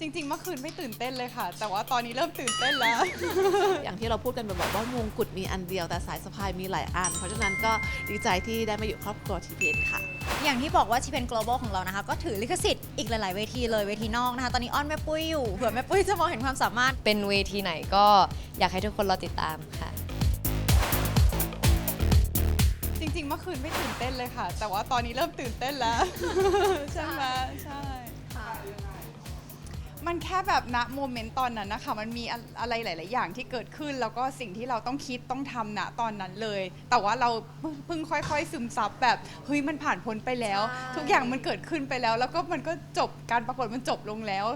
จริง ๆ เมื่อคืนไม่ตื่นเต้นเลยค่ะ แต่ว่าตอนนี้เริ่มตื่นเต้นแล้ว อย่างที่เราพูดกันบ่อยๆว่ามงกุฎมีอันเดียวแต่สายสะพายมีหลายอัน เพราะฉะนั้นก็ดีใจที่ได้มาอยู่ครอบครัว TPN ค่ะ อย่างที่บอกว่าที่เป็น global ของเรานะคะ ก็ถือลิขสิทธิ์อีกหลาย ๆ เวทีเลยเวทีนอกนะคะ ตอนนี้อ้อนแม่ปุ้ยอยู่เผื่อแม่ปุ้ยจะมองเห็นความสามารถ เป็นเวทีไหนก็อยากให้ทุกคนรอติดตามค่ะ จริง ๆ เมื่อคืนไม่ตื่นเต้นเลยค่ะ แต่ว่าตอนนี้เริ่มตื่นเต้นแล้ว มันแค่แบบณโมเมนต์ตอนนั้นนะคะ มันมีอะอะไรหลาย ๆ อย่างที่เกิดขึ้น แล้วก็สิ่งที่เราต้องคิดต้องทำณตอนนั้นเลย แต่ว่าเราเพิ่งค่อย ๆ ซึมซับแบบเฮ้ยมันผ่านพ้นไปแล้ว ใช่ ทุกอย่างมันเกิดขึ้นไปแล้ว แล้วก็มันก็จบการประกวดมันจบลงแล้ว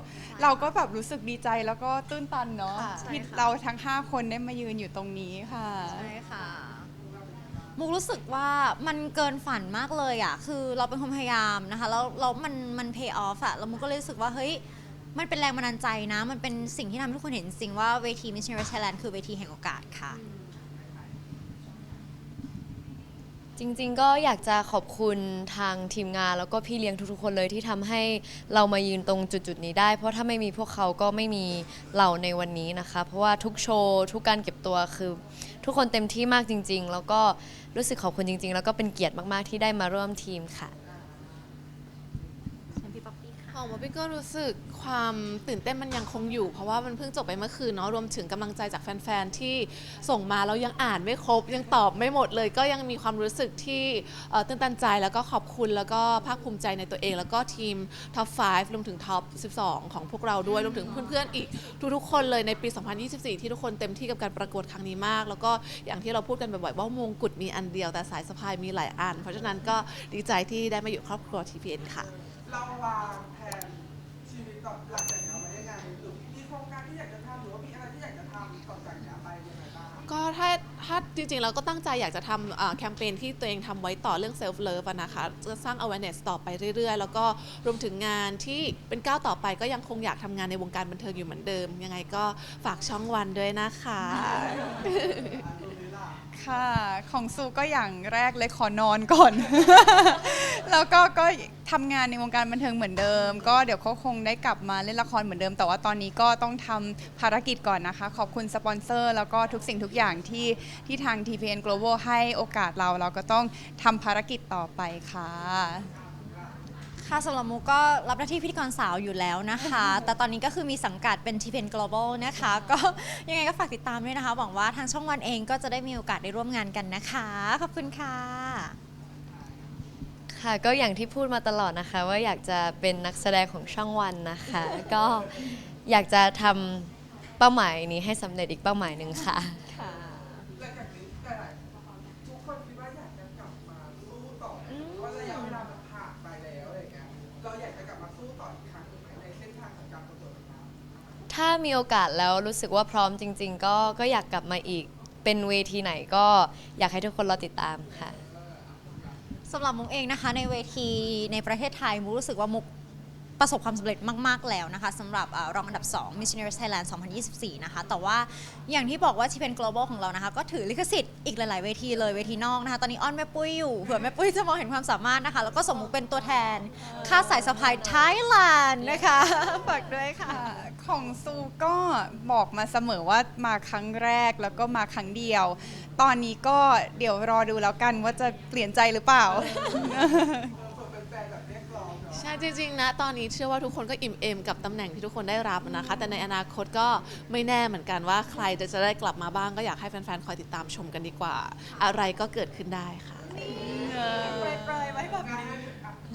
เราก็แบบรู้สึกดีใจแล้วก็ตื้นตันเนาะค่ะที่ใช่ค่ะ เราทั้ง 5 คนได้มายืนอยู่ตรงนี้ค่ะ ใช่ค่ะ มุกรู้สึกว่ามันเกินฝันมากเลยอะ คือเราเป็นคนพยายามนะคะ แล้วแล้วมันมัน pay off อะแล้วมุกก็เลยรู้สึกว่า เฮ้ย มันเป็นแรงบันดาลใจนะ มันเป็นสิ่งที่ทำให้ทุกคนเห็นจริงว่าเวที Miss Universe Thailand คือเวทีแห่งโอกาสค่ะ จริงๆ ก็อยากจะขอบคุณทางทีมงานแล้วก็พี่เลี้ยงทุกๆ คนเลยที่ทำให้เรามายืนตรงจุดๆ นี้ได้ เพราะถ้าไม่มีพวกเขาก็ไม่มีเราในวันนี้นะคะ เพราะว่าทุกโชว์ ทุกการเก็บตัวคือ ทุกคนเต็มที่มากจริง ๆ แล้วก็รู้สึกขอบคุณจริง ๆ แล้วก็เป็นเกียรติมากๆที่ได้มาร่วมทีมค่ะ ของมาพี่ก็รู้สึกความตื่นเต้นมันยังคงอยู่ เพราะว่ามันเพิ่งจบไปเมื่อคืนเนาะรวมถึงกำลังใจจากแฟนๆที่ส่งมาแล้วยังอ่านไม่ครบ ยังตอบไม่หมดเลย ก็ยังมีความรู้สึกที่เอ่อตื่นตันใจแล้วก็ขอบคุณแล้วก็ภาคภูมิใจในตัวเอง แล้วก็ทีมท็อป 5 รวมถึงท็อป 12 ของพวกเราด้วยรวมถึงเพื่อนๆอีกทุกๆคนเลยในปี 2024 ที่ทุกคนเต็มที่กับการประกวดครั้งนี้มาก แล้วก็อย่างที่เราพูดกันบ่อยๆว่ามงกุฎมีอันเดียวแต่สายสะพายมีหลายอัน เพราะฉะนั้นก็ดีใจที่ได้มาอยู่ครอบครัว TPN ค่ะ เราวางแผนชีวิตต่อหลังจากนี้ไว้ยังไงหรือมีโครงการที่อยากจะทำหรือว่ามีอะไรที่อยากจะทำต่อจากนี้ไปยังไงบ้างก็ถ้าถ้าจริงๆเราก็ตั้งใจอยากจะทำอ่าแคมเปญที่ตัวเองทำไว้ต่อเรื่อง self love อะนะคะจะสร้าง awareness ต่อไปเรื่อยๆ แล้วก็รวมถึงงานที่เป็นก้าวต่อไปก็ยังคงอยากทำงานในวงการบันเทิงอยู่เหมือนเดิม ยังไงก็ฝากช่องวันด้วยนะคะค่ะ ของซูก็อย่างแรกเลยขอนอนก่อน แล้วก็ก็ ทำงานในวงการบันเทิงเหมือนเดิม ก็เดี๋ยวเขาคงได้กลับมาเล่นละครเหมือนเดิม แต่ว่าตอนนี้ก็ต้องทำภารกิจก่อนนะคะ ขอบคุณสปอนเซอร์ แล้วก็ทุกสิ่งทุกอย่างที่ที่ทาง TPN Global ให้โอกาสเราเราก็ต้องทำภารกิจต่อไปค่ะ ค่ะสำหรับมุกก็รับหน้าที่พิธีกรสาวอยู่แล้วนะคะ แต่ตอนนี้ก็คือมีสังกัดเป็น t p n Global นะคะ ก็ยังไงก็ฝากติดตามด้วยนะคะ หวังว่าทางช่องวันเองก็จะได้มีโอกาสได้ร่วมงานกันนะคะ ขอบคุณค่ะ ค่ะก็อย่างที่พูดมาตลอดนะคะ ว่าอยากจะเป็นนักแสดงของช่องวันนะคะ ก็อยากจะทำเป้าหมายนี้ให้สำเร็จอีกเป้าหมายหนึ่งค่ะหลังจากนี้แต่ทุกคนคิดว่าอยากจะกลับมาสู้ต่ออเพราะระยะเวลามันผ่านไปแล้วอะไรอย่างเงี้ยเราอยากจะกลับมาสู้ต่ออีกครั้งหนึ่งไหมในเส้นทางของการประกวดนางงามถ้ามีโอกาสแล้วรู้สึกว่าพร้อมจริง ๆ ก็ก็อยากกลับมาอีกเป็นเวทีไหนก็อยากให้ทุกคนรอติดตามค่ะ สำหรับมุกเองนะคะ ในเวทีในประเทศไทยมุกรู้สึกว่ามุก ประสบความสำเร็จมาก ๆ แล้วนะคะสำหรับอรองอันดับ 2 Miss Universe Thailand 2024 นะคะ แต่ว่าอย่างที่บอกว่าที่เป็น global ของเรานะคะ ก็ถือลิขสิทธิ์อีกหลาย ๆ เวทีเลยเวทีนอกนะคะ ตอนนี้อ้อนแม่ปุ้ยอยู่ เผื่อแม่ปุ้ยจะมองเห็นความสามารถนะคะ แล้วก็ส่งมุกเป็นตัวแทน ค่าสายสะพายไทยแลนด์นะคะฝากด้วยค่ะ ของซูก็บอกมาเสมอว่ามาครั้งแรกแล้วก็มาครั้งเดียว ตอนนี้ก็เดี๋ยวรอดูแล้วกันว่าจะเปลี่ยนใจหรือเปล่า ใช่จริงๆนะตอนนี้เชื่อว่าทุกคนก็อิ่มเอมกับตำแหน่งที่ทุกคนได้รับนะคะ แต่ในอนาคตก็ไม่แน่เหมือนกันว่าใครจะจะได้กลับมาบ้างก็อยากให้แฟนๆคอยติดตามชมกันดีกว่า อะไรก็เกิดขึ้นได้ค่ะไกลๆไปแบบนี้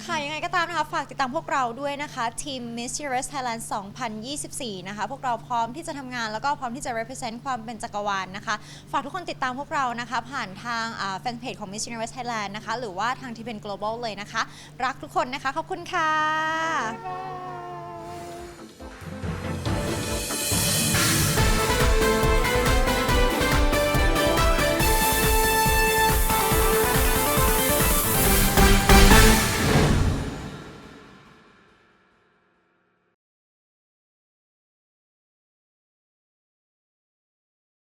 ค่ะยังไงก็ตามนะคะ ฝากติดตามพวกเราด้วยนะคะทีม Miss Universe Thailand 2024 นะคะ พวกเราพร้อมที่จะทำงานแล้วก็พร้อมที่จะ represent ความเป็นจักรวาลนะคะ ฝากทุกคนติดตามพวกเรานะคะ ผ่านทางแฟนเพจของ Miss Universe Thailand นะคะ หรือว่าทางที่เป็น global เลยนะคะ รักทุกคนนะคะ ขอบคุณค่ะ